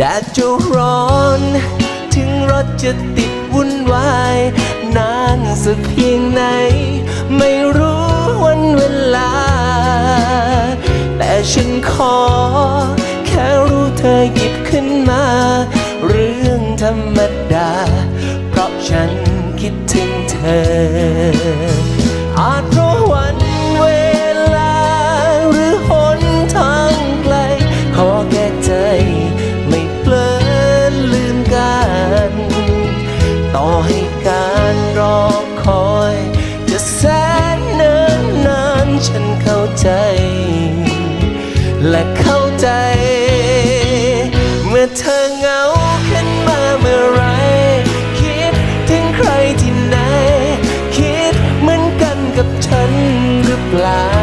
แดดจะร้อน ถึงรถจะติดวุ่นวาย นานสักเพียงไหน ไม่รู้วันเวลา แต่ฉันขอ แค่รู้เธอหยิบขึ้นมา เรื่องธรรมดา เพราะฉันคิดถึงเธออาจ ให้การรอคอย จะแสนเนิ่นนานฉันเข้าใจ และเข้าใจ เมื่อเธอเหงาขึ้นมาเมื่อไร คิดถึงใครที่ไหน คิดเหมือนกันกับฉันหรือเปล่า